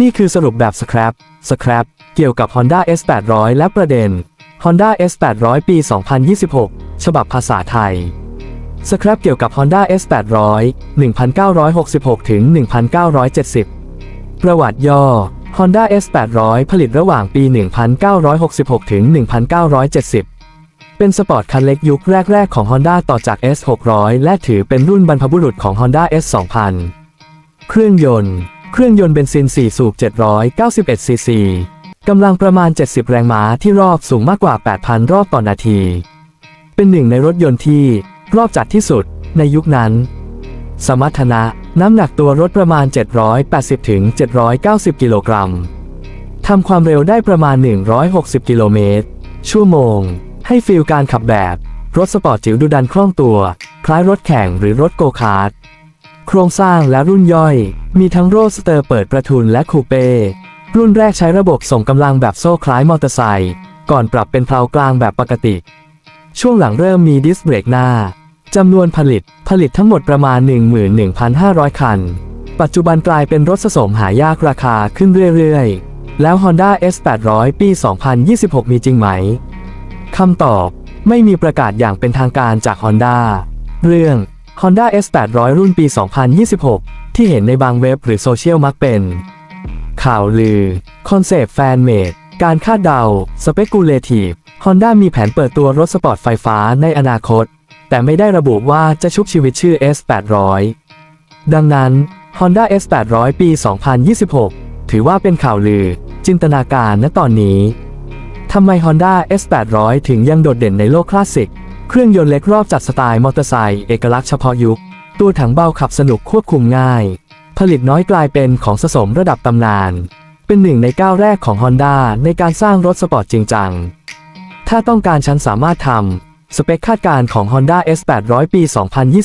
นี่คือสรุปแบบสครับสครับเกี่ยวกับ Honda S800 และประเด็น Honda S800 ปี 2026 ฉบับภาษาไทยสครับเกี่ยวกับ Honda S800 1966ถึง1970 ประวัติย่อ Honda S800 ผลิตระหว่างปี 1966ถึง1970 เป็นสปอร์ตคันเล็กยุคแรก ๆ ของ Honda ต่อจาก S600 และถือเป็นรุ่นบรรพบุรุษของ Honda S2000 เครื่องยนต์ เครื่องยนต์เบนซิน 4 สูบ 791 ซีซี กำลังประมาณ 70 แรงม้าที่รอบสูงมากกว่า 8,000 รอบต่อนาที เป็นหนึ่งในรถยนต์ที่รอบจัดที่สุดในยุคนั้น สมรรถนะน้ำหนักตัวรถประมาณ 780 ถึง 790 กิโลกรัม ทำความเร็วได้ประมาณ 160 กิโลเมตร ชั่วโมง ให้ฟีลการขับแบบ รถสปอร์ตจิ๋วดูดันคล่องตัว คล้ายรถแข่งหรือรถโกคาร์ท ครงสร้างและรุ่นย่อย มีทั้งโรสเตอร์เปิดประทุนและคูเป้ รุ่นแรกใช้ระบบส่งกำลังแบบโซ่คล้ายมอเตอร์ไซค์ ก่อนปรับเป็นเพลากลางแบบปกติ ช่วงหลังเริ่มมีดิสเบรกหน้า จำนวนผลิตผลิตทั้งหมดประมาณ 11,500 คัน ปัจจุบันกลายเป็นรถสะสมหายากราคาขึ้นเรื่อยๆ แล้ว Honda S800 ปี 2026 มีจริงไหม คำตอบไม่มีประกาศอย่างเป็นทางการจาก Honda เรื่อง Honda S800 รุ่นปี 2026 ที่เห็นในบางเว็บหรือโซเชียลมักเป็น ข่าวลือ คอนเซปต์แฟนเมดการคาดเดา สเปกุเลทีฟ Honda มีแผนเปิดตัวรถสปอร์ตไฟฟ้าในอนาคต แต่ไม่ได้ระบุว่าจะชุบชีวิตชื่อ S800 ดังนั้น Honda S800 ปี 2026 ถือว่าเป็นข่าวลือ จินตนาการณตอนนี้ ทำไม Honda S800 ถึงยังโดดเด่นในโลกคลาสสิก เครื่องยนต์เล็กรอบจัดสไตล์มอเตอร์ไซค์เอกลักษณ์เฉพาะยุค ตัวถังเบาขับสนุกควบคุมง่าย ผลิตน้อยกลายเป็นของสะสมระดับตำนาน เป็นหนึ่งในก้าวแรกของ Honda ในการสร้างรถสปอร์ตจริงจัง ถ้าต้องการฉันสามารถทำสเปคคาดการณ์ของ Honda S800 ปี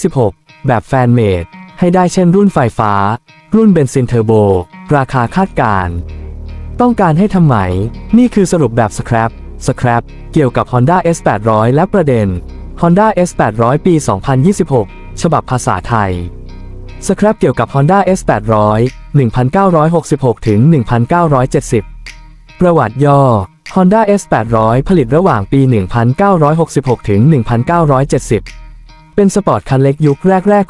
2026 แบบแฟนเมดให้ได้เช่นรุ่นไฟฟ้า รุ่นเบนซินเทอร์โบ ราคาคาดการณ์ต้องการให้ทำไหม นี่คือสรุปแบบสครับ สครับเกี่ยวกับ Honda S800 และประเด็น Honda S800 ปี 2026 ฉบับภาษาไทยสครับเกี่ยวกับ Honda S800 1966ถึง1970 ประวัติย่อ Honda S800 ผลิตระหว่างปี 1966ถึง1970 เป็นสปอร์ตคันเล็กยุคแรกๆ